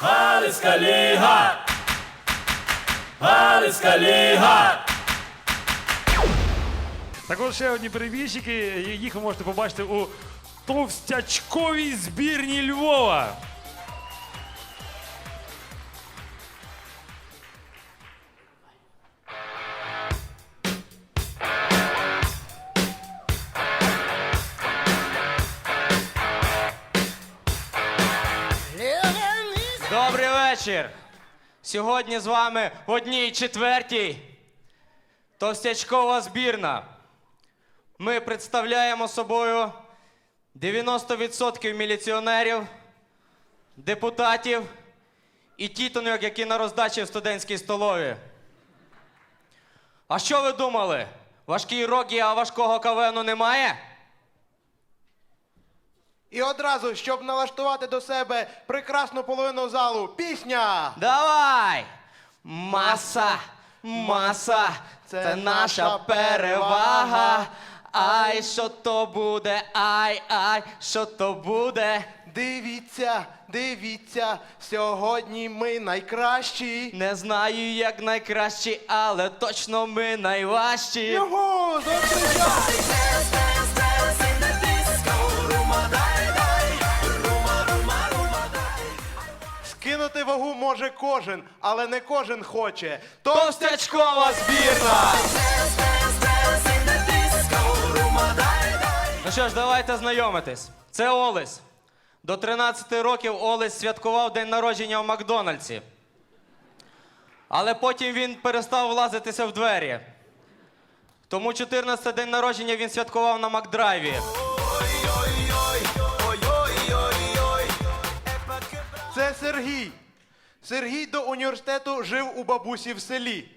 Галицька ліга! Галицька ліга! Також ще одні перебіжчики, їх ви можете побачити у товстячковій збірні Львова. Добрий вечір. Сьогодні з вами в одній четвертій товстячкова збірна. Ми представляємо собою 90% міліціонерів, депутатів і тітонок, які на роздачі в студентській столові. А що ви думали? Важкий рок є, а важкого кавену немає? І одразу, щоб налаштувати до себе прекрасну половину залу, пісня! Давай! Маса, маса, це, наша перевага. Ай, що то буде, ай, ай, що то буде. Дивіться, дивіться, сьогодні ми найкращі. Не знаю, як найкращі, але точно ми найважчі. Його, зустрічай! Скинути вагу може кожен, але не кожен хоче. Товстячкова збірна! Ну що ж, давайте знайомитись. Це Олесь. До 13 років Олесь святкував день народження в Макдональдсі. Але потім він перестав влазитися в двері. Тому 14 день народження він святкував на Макдрайві. Це Сергій. Сергій до університету жив у бабусі в селі.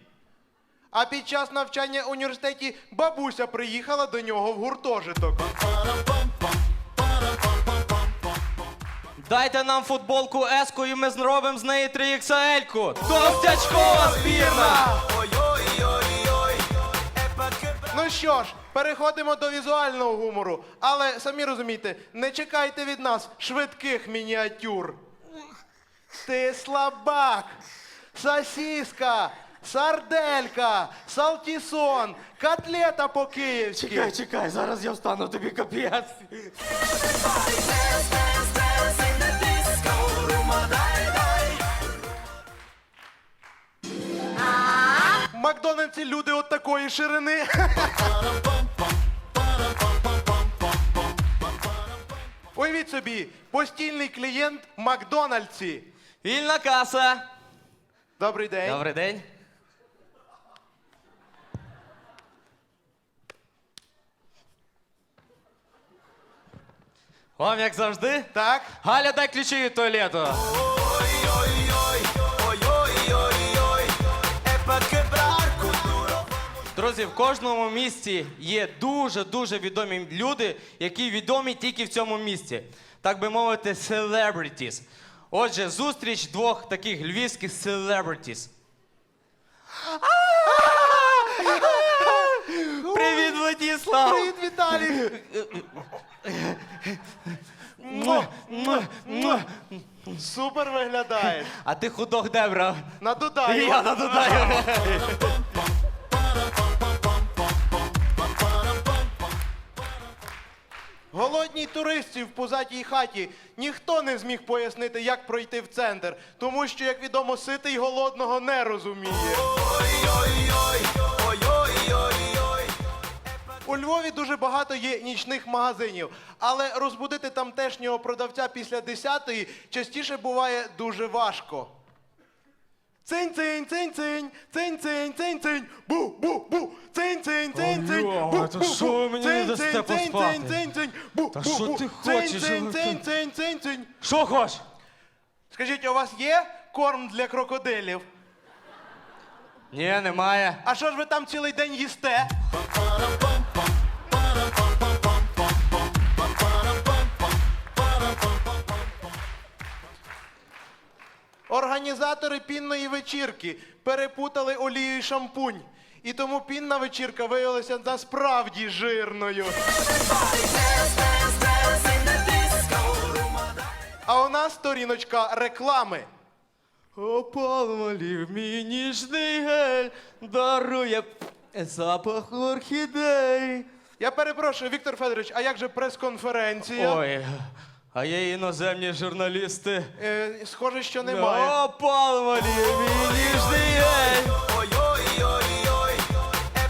А під час навчання в університеті бабуся приїхала до нього в гуртожиток. Дайте нам футболку Еску і ми зробимо з неї 3XL-ку. Товстячкова збірна! Ну що ж, переходимо до візуального гумору. Але самі розумієте, не чекайте від нас швидких мініатюр. Ти слабак, сосіска, сарделька, салтісон, котлета по-київськи. чекай, зараз я встану тобі капець. В Макдональдсі люди от такої ширини. Уявіть собі, постільний клієнт в Макдональдсі. Вільна каса. Добрий день. Добрий день. Вам як завжди? Так. Галя, дай ключі від туалету. Друзі, в кожному місті є дуже-дуже відомі люди, які відомі тільки в цьому місті. Так би мовити, celebrities. Отже, зустріч двох таких львівських celebrities. Привіт, Владіслав! Привіт, Віталій! Муа, муа, муа. Супер виглядаєш. А ти худох де брав? На Дудаю. Я на надудаю. Голодній туристці в пузатій хаті ніхто не зміг пояснити, як пройти в центр, тому що, як відомо, ситий голодного не розуміє. У Львові дуже багато є нічних магазинів, але розбудити тамтешнього продавця після 10-ї частіше буває дуже важко. Цинь, цинь, цинь, цинь, цинь, цинь, цинь, цинь, бу, бу, бу, цинь, цинь, цинь, цинь, бу, бу, бу, мені не цинь, дасте цинь, цинь, поспати? цинь, цинь, цинь, бу, Та бу, що бу, ти цинь, хочеш? Цинь, цинь, цинь, цинь, цинь. Що хоч? Скажіть, у вас є корм для крокодилів? Ні, немає. А що ж ви там цілий день їсте? Організатори пінної вечірки перепутали олію і шампунь. І тому пінна вечірка виявилася насправді жирною. А у нас сторіночка реклами. Опалмолів мій ніжний гель дарує запах орхідей. Я перепрошую, Віктор Федорович, а як же прес-конференція? Ой, а є іноземні журналісти. Е, схоже, що немає. Опалмолів мій ніжний гель.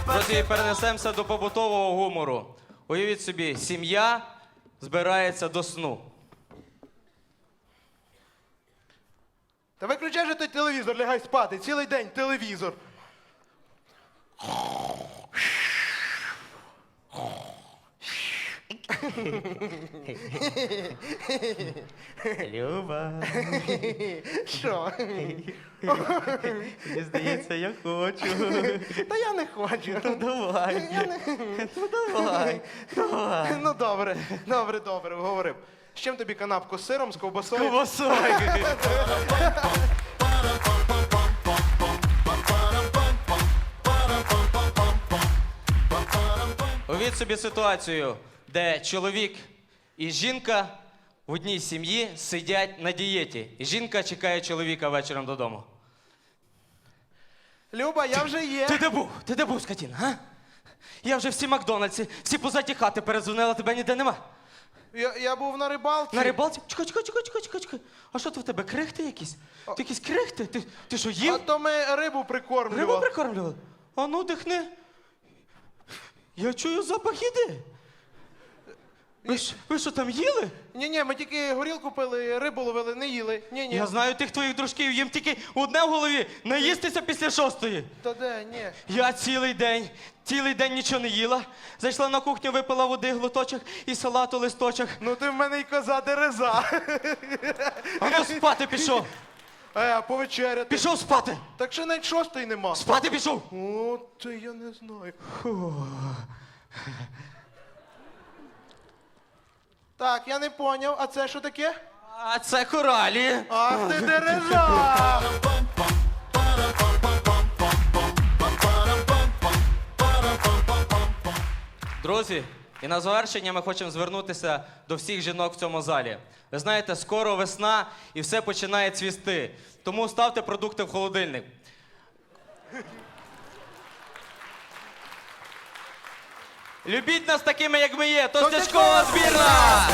Друзі, перенесемося до побутового гумору. Уявіть собі, сім'я збирається до сну. Та виключай же той телевізор, лягай спати. Цілий день телевізор. Люба, Що? мені здається, я хочу. Та я не хочу. Давай. Я не... Ну давай. Давай. Ну добре, добре, добре, говорив. З чим тобі канапку? З сиром, з ковбасою? Ковбасой. Уявіть собі ситуацію, де чоловік і жінка в одній сім'ї сидять на дієті. І жінка чекає чоловіка вечором додому. Люба, я вже є. Ти де був? Ти де був, скотіна, а? Я вже всі Макдональдсі, всі позаті хати перезвонила, тебе ніде нема. Я, я був на рибалці. На рибалці? Чекай, чекай, чекай, чекай, чекай, чекай. А що то в тебе крихти якісь? Ти якісь крихти? Ти, ти що їв? А то ми рибу прикормлювали. Рибу прикормлювали? А ну дихни. Я чую запах їди. Ви, ж- ви що там їли? Ні, ні, ми тільки горілку пили, рибу ловили, не їли. Ні, ні. Я знаю тих твоїх дружків, їм тільки одне в голові наїстися після шостої. Та де, ні. Я цілий день, цілий день нічого не їла. Зайшла на кухню, випила води, глоточок і салату листочок. Ну ти в мене й коза дереза. А ну спати пішов. Е, повечеряти. Пішов спати. Так ще навіть шостої нема. Спати пішов. О, це я не знаю. Так, я не поняв, а це що таке? А це коралі. Ах ти дереза! Друзі, і на завершення ми хочемо звернутися до всіх жінок в цьому залі. Ви знаєте, скоро весна і все починає цвісти. Тому ставте продукти в холодильник. Любіть нас такими, як ми є. Тостячкова збірна!